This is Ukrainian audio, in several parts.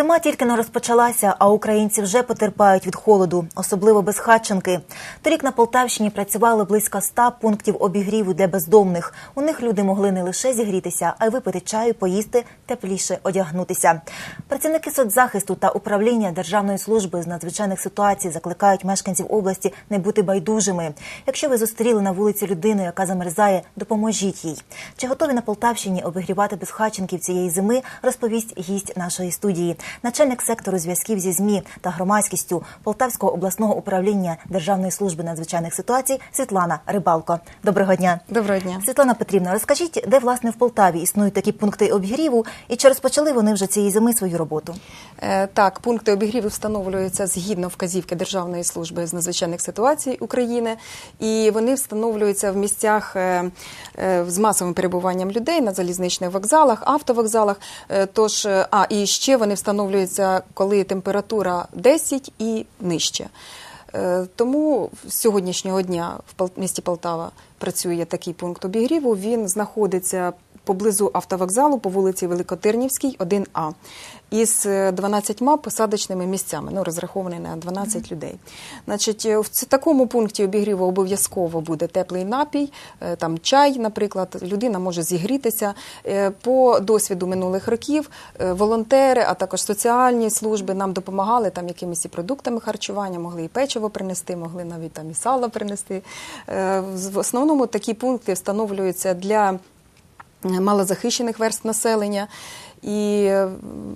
Зима тільки не розпочалася, а українці вже потерпають від холоду, особливо безхатченки. Торік на Полтавщині працювали близько ста пунктів обігріву для бездомних. У них люди могли не лише зігрітися, а й випити чаю, поїсти, тепліше одягнутися. Працівники соцзахисту та управління Державної служби з надзвичайних ситуацій закликають мешканців області не бути байдужими. Якщо ви зустріли на вулиці людину, яка замерзає, допоможіть їй. Чи готові на Полтавщині обігрівати безхатченків цієї зими, розповість гість нашої студії, начальник сектору зв'язків зі ЗМІ та громадськістю Полтавського обласного управління Державної служби надзвичайних ситуацій Світлана Рибалко. Доброго дня. Доброго дня. Світлана Петрівна, розкажіть, де власне в Полтаві існують такі пункти обігріву і чи розпочали вони вже цієї зими свою роботу? Е, Так, пункти обігріву встановлюються згідно вказівки Державної служби з надзвичайних ситуацій України, і вони встановлюються в місцях е, е, з масовим перебуванням людей на залізничних вокзалах, автовокзалах. Е, Тож, е, а і ще вони встановлюються, коли температура 10 і нижче. Е, Тому з сьогоднішнього дня в місті Полтава працює такий пункт обігріву. Він знаходиться поблизу автовокзалу по вулиці Великотирнівській, 1А, із е, 12 посадочними місцями, ну, розрахований на 12 людей. Значить, е, в такому пункті обігріву обов'язково буде теплий напій, е, там чай, наприклад, людина може зігрітися. Е, По досвіду минулих років е, волонтери, а також соціальні служби нам допомагали там якимись і продуктами харчування, могли і печиво принести, могли навіть там і сало принести. Е, В основному такі пункти встановлюються для малозахищених верств населення. І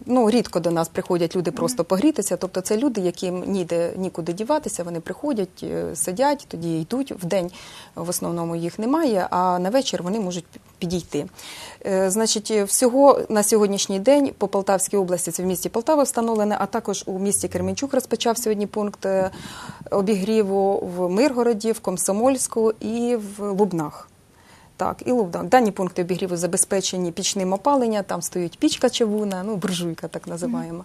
ну, рідко до нас приходять люди просто погрітися. Тобто це люди, яким ніде нікуди діватися, вони приходять, е, сидять, тоді йдуть. В день в основному їх немає, а на вечір вони можуть підійти. Е, Значить, всього на сьогоднішній день по Полтавській області, це в місті Полтава встановлене, а також у місті Кременчук розпочав сьогодні пункт е, обігріву в Миргороді, в Комсомольську і в Лубнах. Так, і Лубдан. Дані пункти обігріву забезпечені пічним опаленням, там стоїть пічка чавуна, ну, буржуйка так називаємо.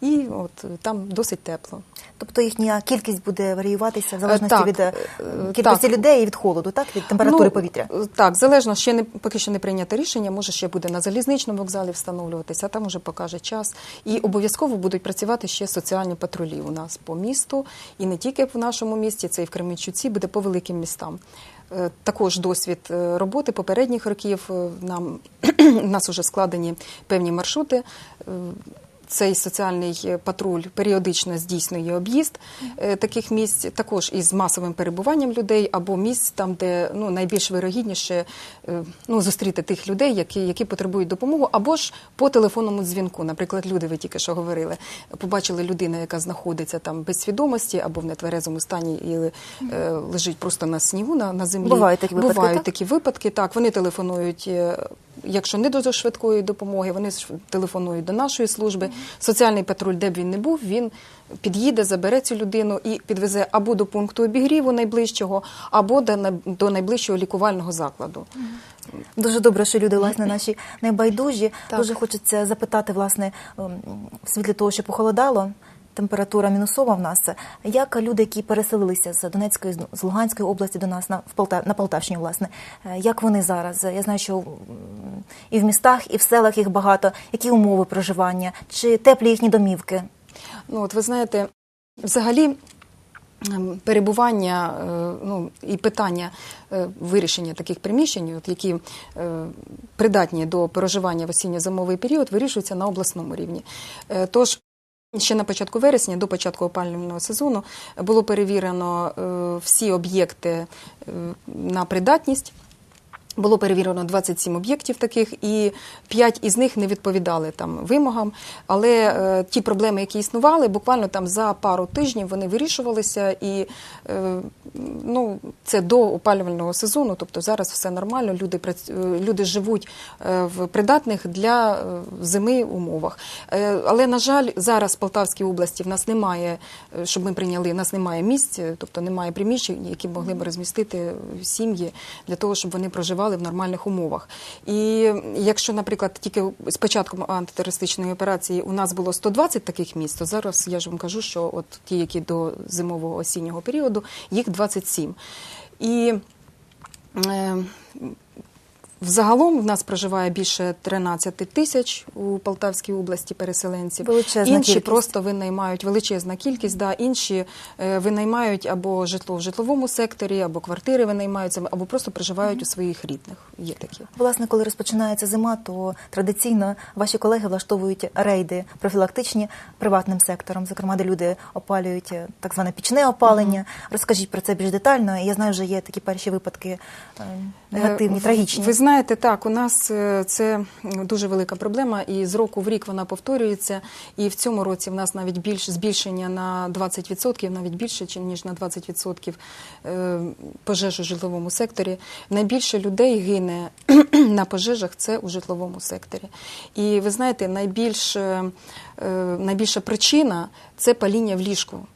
І от там досить тепло. Тобто їхня кількість буде варіюватися в залежності так, від е, е, кількості так. людей і від холоду, так від температури Ну, повітря. Так, залежно, ще не поки що не прийнято рішення, може ще буде на залізничному вокзалі встановлюватися, а там уже покаже час. І обов'язково будуть працювати ще соціальні патрулі у нас по місту, і не тільки в нашому місті, це і в Кременчуці, буде по великим містам. Е, Також досвід е, роботи попередніх років е, нам у нас вже складені певні маршрути. Цей соціальний е, патруль періодично здійснює об'їзд е, таких місць, також із масовим перебуванням людей або місць там, де ну найбільш вирогідніше е, ну, зустріти тих людей, які, які потребують допомоги, або ж по телефонному дзвінку. Наприклад, люди, ви тільки що говорили, побачили людину, яка знаходиться там без свідомості або в нетверезому стані і е, лежить просто на снігу на, на землі. Бувають такі випадки, Бувають так? такі випадки. Так, вони телефонують. Якщо не до швидкої допомоги, вони телефонують до нашої служби. Соціальний патруль, де б він не був, він під'їде, забере цю людину і підвезе або до пункту обігріву найближчого, або до, до найближчого лікувального закладу. Дуже добре, що люди власне наші небайдужі. Так. Дуже хочеться запитати, власне, ем, в світлі того, що похолодало. Температура мінусова в нас. Як люди, які переселилися з Донецької з Луганської області до нас на в Полтав, на Полтавщині, власне, е, як вони зараз? Я знаю, що і в містах, і в селах їх багато. Які умови проживання, чи теплі їхні домівки? Ну, от ви знаєте, взагалі. ем, Перебування е, ну, і питання е, вирішення таких приміщень, от, які придатні до проживання в осінньо-зимовий період, вирішуються на обласному рівні. Тож ще на початку вересня, до початку опалювального сезону, було перевірено е, всі об'єкти е, на придатність. Було перевірено 27 об'єктів таких, і 5 із них не відповідали там вимогам. Але е, ті проблеми, які існували, буквально там за пару тижнів вони вирішувалися, і е, ну, це до опалювального сезону. Тобто зараз все нормально. Люди е, люди живуть е, в придатних для е, зими умовах. Е, але на жаль, зараз в Полтавській області в нас немає, щоб ми прийняли, в нас немає місць, тобто немає приміщень, які могли б розмістити сім'ї для того, щоб вони проживали в нормальних умовах. І якщо, наприклад, тільки з початком антитерористичної операції у нас було 120 таких місць, то зараз я ж вам кажу, що от ті, які до зимового осіннього періоду, їх 27. І е, Взагалом в нас проживає більше 13 тисяч у Полтавській області переселенців. Величезна інші кількість. просто винаймають величезна кількість. Да, інші е, винаймають або житло в житловому секторі, або квартири винаймаються, або просто проживають у своїх рідних. Є такі. Власне, коли розпочинається зима, то традиційно ваші колеги влаштовують рейди профілактичні приватним сектором, зокрема, де люди опалюють е, так зване пічне опалення. Розкажіть про це більш детально. Я знаю, вже є такі перші випадки е, негативні, Е, трагічні. Ви знаєте, так, у нас е, це дуже велика проблема, і з року в рік вона повторюється. І в цьому році в нас навіть більш збільшення на 20%, навіть більше, ніж на 20% е, пожеж у житловому секторі. Найбільше людей гине на пожежах це у житловому секторі. І ви знаєте, найбільш, е, е, найбільша причина це паління в ліжку.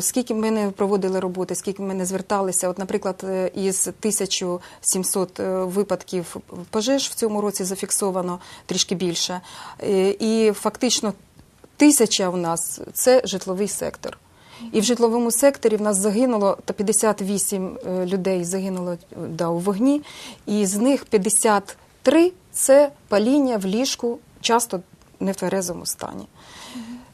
Скільки ми не проводили роботи, скільки ми не зверталися, от, наприклад, е, із 1700 е, випадків пожеж в цьому році зафіксовано трішки більше. Е, І фактично тисяча у нас це житловий сектор. І в житловому секторі в нас загинуло та 58 е, людей загинуло да, у вогні, і з них 53 це паління в ліжку, часто в тверезому стані.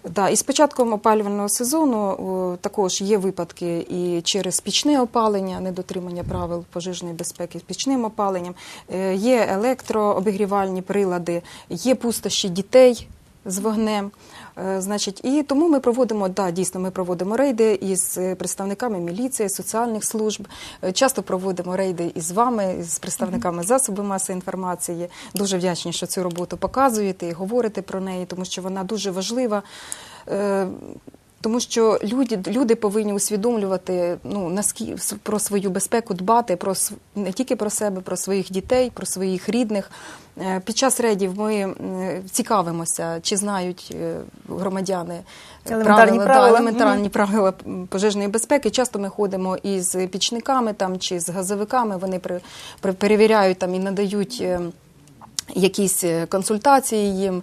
Да, і з початком опалювального сезону о, також є випадки і через пічне опалення, недотримання правил пожежної безпеки з пічним опаленням, Е, є електрообігрівальні прилади, є пустощі дітей з вогнем. Е, Значить, і тому ми проводимо, да, дійсно, ми проводимо рейди із е, представниками міліції, соціальних служб. Е, Часто проводимо рейди із вами, з представниками засобів маси інформації. Дуже вдячні, що цю роботу показуєте і говорите про неї, тому що вона дуже важлива. Е, Тому що люди, люди повинні усвідомлювати ну, наскільки про свою безпеку, дбати про не тільки про себе, про своїх дітей, про своїх рідних. Е, Під час рейдів ми цікавимося, чи знають е, громадяни Елементарні да, правила. елементарні правила пожежної безпеки. Часто ми ходимо із пічниками там, чи з газовиками, вони при, при- перевіряють там, і надають. е, Якісь е, консультації їм, е,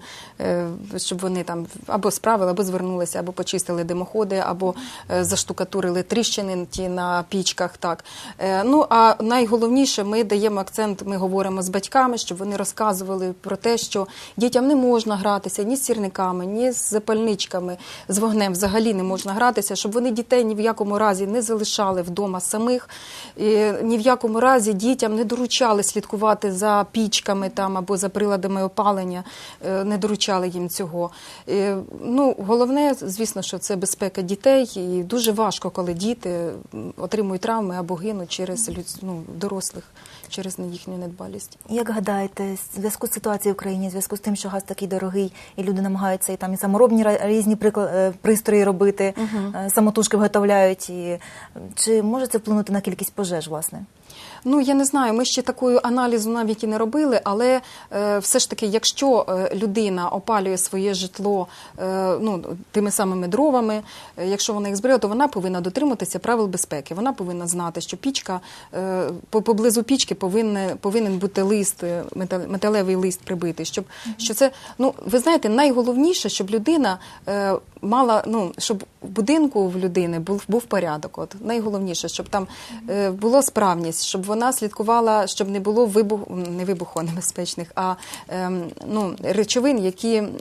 щоб вони там або справили, або звернулися, або почистили димоходи, або е, заштукатурили тріщини ті на пічках. Так Е, ну а найголовніше, ми даємо акцент. Ми говоримо з батьками, щоб вони розказували про те, що дітям не можна гратися ні з сірниками, ні з запальничками, з вогнем взагалі не можна гратися, щоб вони дітей ні в якому разі не залишали вдома самих, і ні в якому разі дітям не доручали слідкувати за пічками там або за приладами опалення, е, не доручали їм цього. Е, Ну, головне, звісно, що це безпека дітей, і дуже важко, коли діти отримують травми або гинуть через ну, дорослих, через їхню недбалість. Як гадаєте, в зв'язку з ситуацією в країні, в зв'язку з тим, що газ такий дорогий, і люди намагаються і там і саморобні різні е, пристрої робити, е, самотужки виготовляють, і чи може це вплинути на кількість пожеж, власне? Ну я не знаю, ми ще такою аналізу навіть і не робили, але е, все ж таки, якщо е, людина опалює своє житло е, ну, тими самими дровами, е, якщо вона їх збирає, то вона повинна дотримуватися правил безпеки. Вона повинна знати, що пічка е, поблизу пічки повинен, повинен бути лист, е, металевий лист прибитий. Щоб що це ну ви знаєте, найголовніше, щоб людина е, мала ну щоб в будинку в людини був був порядок. От найголовніше, щоб там е, було справність, щоб вона слідкувала, щоб не було вибух, не вибухонебезпечних, а ем, ну речовин, які ем,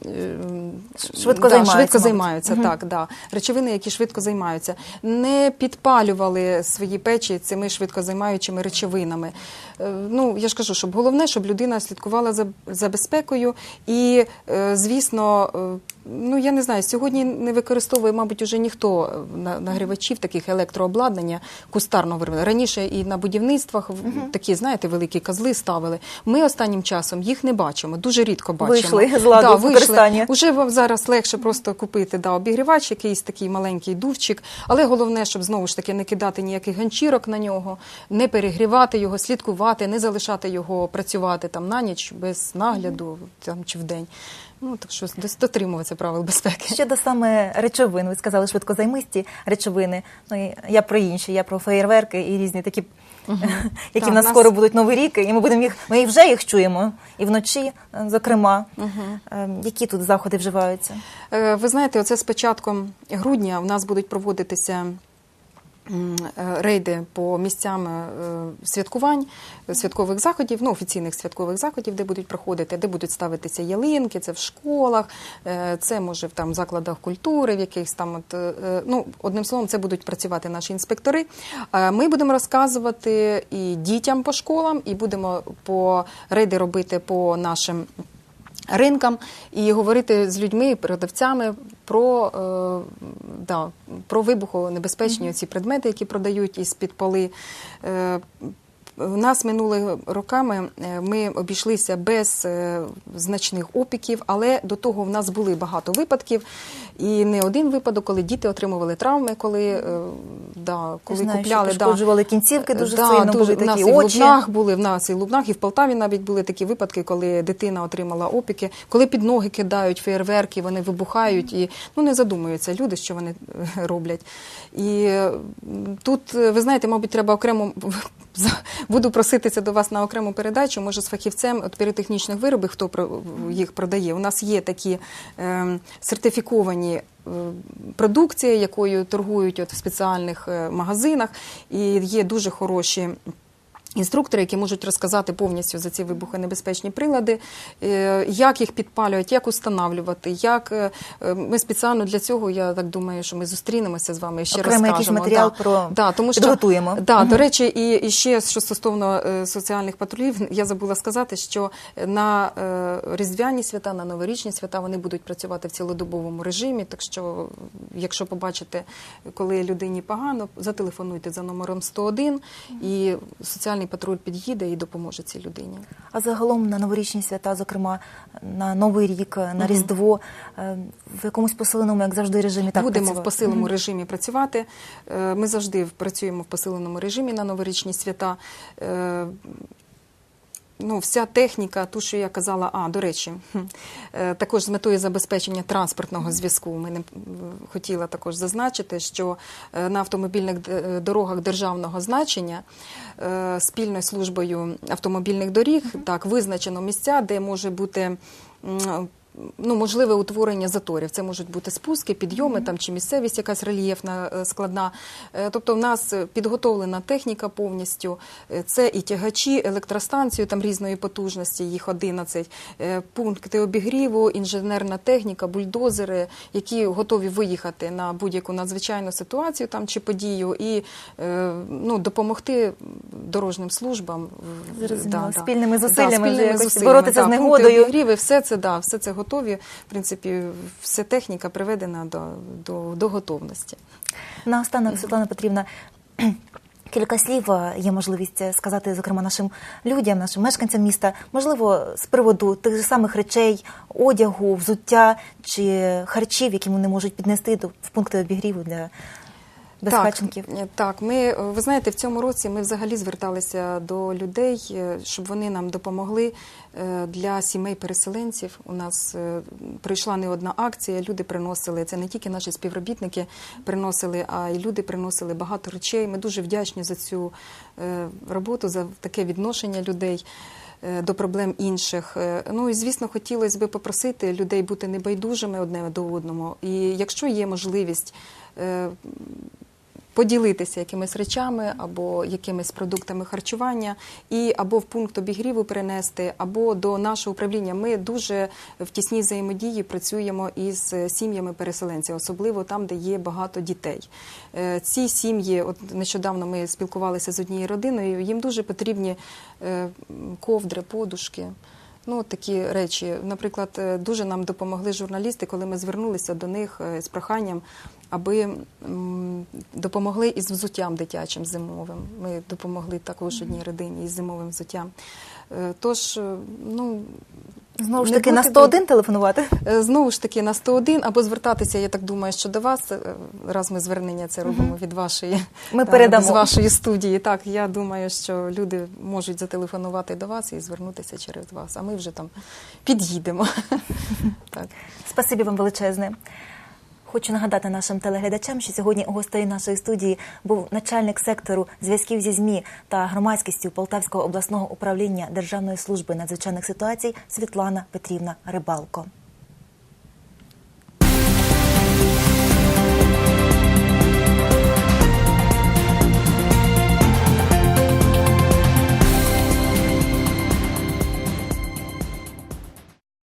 Швидко да, займаються, швидко займаються. Так, да. речовини, які швидко займаються, не підпалювали свої печі цими швидко займаючими речовинами. Е, Ну я ж кажу, щоб головне, щоб людина слідкувала за, за безпекою і, е, звісно. е, Ну, я не знаю, сьогодні не використовує, мабуть, уже ніхто е, на- нагрівачів таких електрообладнання кустарного виробництва. Раніше і на будівництвах в- такі, знаєте, великі козли ставили. Ми останнім часом їх не бачимо, дуже рідко бачимо. Вийшли з ладу да, використання. Уже вам зараз легше просто купити да, обігрівач, якийсь такий маленький дувчик. Але головне, щоб знову ж таки не кидати ніяких ганчірок на нього, не перегрівати його, слідкувати, не залишати його працювати там на ніч без нагляду там, чи вдень. Ну, так що дотримуватися правил безпеки. Щодо саме речовин, ви сказали швидкозаймисті речовини. Ну я про інші, я про феєрверки і різні такі, які Так, в нас нас- скоро будуть новий рік, і ми будемо їх. Ми вже їх чуємо, і вночі, е, зокрема. Е, Які тут заходи вживаються? Е, Ви знаєте, оце з початком грудня у нас будуть проводитися рейди по місцям е, святкувань, е, святкових заходів, ну офіційних святкових заходів, де будуть проходити, де будуть ставитися ялинки, це в школах, е, це може в там закладах культури, в якихось там от е, е, ну одним словом, це будуть працювати наші інспектори. Е, Ми будемо розказувати і дітям по школам, і будемо по рейди робити по нашим ринкам і говорити з людьми, продавцями про, е, да, про вибухонебезпечні ці предмети, які продають із під поли. Е, у нас минулими роками е, ми обійшлися без е, значних опіків, але до того в нас були багато випадків, і не один випадок, коли діти отримували травми, коли, е, да, коли знаю, що купляли пошкоджували кінцівки дуже да, сильно, були в нас такі в очі. Лубнах були в нас і в Лубнах, і в Полтаві навіть були такі випадки, коли дитина отримала опіки, коли під ноги кидають феєрверки, вони вибухають і ну не задумуються люди, що вони е, роблять. І тут, е, ви знаєте, мабуть, треба окремо буду проситися до вас на окрему передачу. Може, з фахівцем от піротехнічних виробів, хто їх продає. У нас є такі е, сертифіковані. Е, Продукція, якою торгують от в спеціальних е, магазинах, і є дуже хороші інструктори, які можуть розказати повністю за ці вибухонебезпечні прилади, е, як їх підпалювати, як устанавлювати, як е, е, ми спеціально для цього, я так думаю, що ми зустрінемося з вами і ще Окремий якийсь матеріал про- да, тому що, підготуємо. Да, Мгм. До речі, і, і ще що стосовно соціальних патрулів, я забула сказати, що на різдвяні свята, на новорічні свята вони будуть працювати в цілодобовому режимі. Так що, якщо побачите, коли людині погано, зателефонуйте за номером 101, і соціальний патруль під'їде і допоможе цій людині. А загалом на новорічні свята, зокрема на Новий рік, на Різдво, е, в якомусь посиленому, як завжди, режимі так Будемо працювати? в посиленому режимі працювати. Е, Ми завжди працюємо в посиленому режимі на новорічні свята. Е, Ну, вся техніка, ту, що я казала, а до речі, е, також з метою забезпечення транспортного зв'язку. Ми не хотіла також зазначити, що е, на автомобільних дорогах державного значення е, спільною службою автомобільних доріг так визначено місця, де може бути. Ну, можливе утворення заторів. Це можуть бути спуски, підйоми там чи місцевість, якась рельєфна е, складна. Е, Тобто, в нас е, підготовлена техніка повністю. Це і тягачі, електростанцію там різної потужності, їх 11, е, пункти обігріву, інженерна техніка, бульдозери, які готові виїхати на будь-яку надзвичайну ситуацію там чи подію і ну, допомогти дорожнім службам. Зрозуміло. Спільними зусиллями вже спільними зусиллями, боротися з пункти негодою. обігріви, все це да, все це готові. В принципі, вся техніка приведена до, до, до готовності. Наостанок, Світлана Петрівна, кілька слів е, є можливість е, сказати, зокрема, нашим людям, нашим мешканцям міста, можливо, з приводу тих же самих речей, одягу, взуття чи харчів, які вони можуть піднести до в пункти обігріву для безхатченків. Так, е, так, ми е, ви знаєте, в цьому році ми взагалі зверталися до людей, е, щоб вони нам допомогли е, для сімей переселенців. У нас прийшла не одна акція. Люди приносили це не тільки наші співробітники приносили, а й люди приносили багато речей. Ми дуже вдячні за цю роботу, за таке відношення людей. До проблем інших. Ну і звісно, хотілося б попросити людей бути небайдужими одне до одного. І якщо є можливість поділитися якимись речами або якимись продуктами харчування, і або в пункт обігріву перенести, або до нашого управління. Ми дуже в тісній взаємодії працюємо із сім'ями переселенців, особливо там, де є багато дітей. Е, Ці сім'ї, от нещодавно ми спілкувалися з однією родиною. Їм дуже потрібні е, ковдри, подушки. Ну, такі речі. Наприклад, е, дуже нам допомогли журналісти, коли ми звернулися до них е, з проханням, аби допомогли із взуттям дитячим зимовим. Ми допомогли також одній родині із зимовим взуттям. Е, Тож, ну Знову ж таки, на бути 101 телефонувати. Е, Знову ж таки на 101 або звертатися, я так думаю, що до вас, е, раз ми звернення це робимо від вашої Ми та, передамо. з вашої студії. Так, я думаю, що люди можуть зателефонувати до вас і звернутися через вас, а ми вже там під'їдемо. Так. Спасибі вам величезне. Хочу нагадати нашим телеглядачам, що сьогодні гостею нашої студії був начальник сектору зв'язків зі ЗМІ та громадськістю Полтавського обласного управління Державної служби надзвичайних ситуацій Світлана Петрівна Рибалко.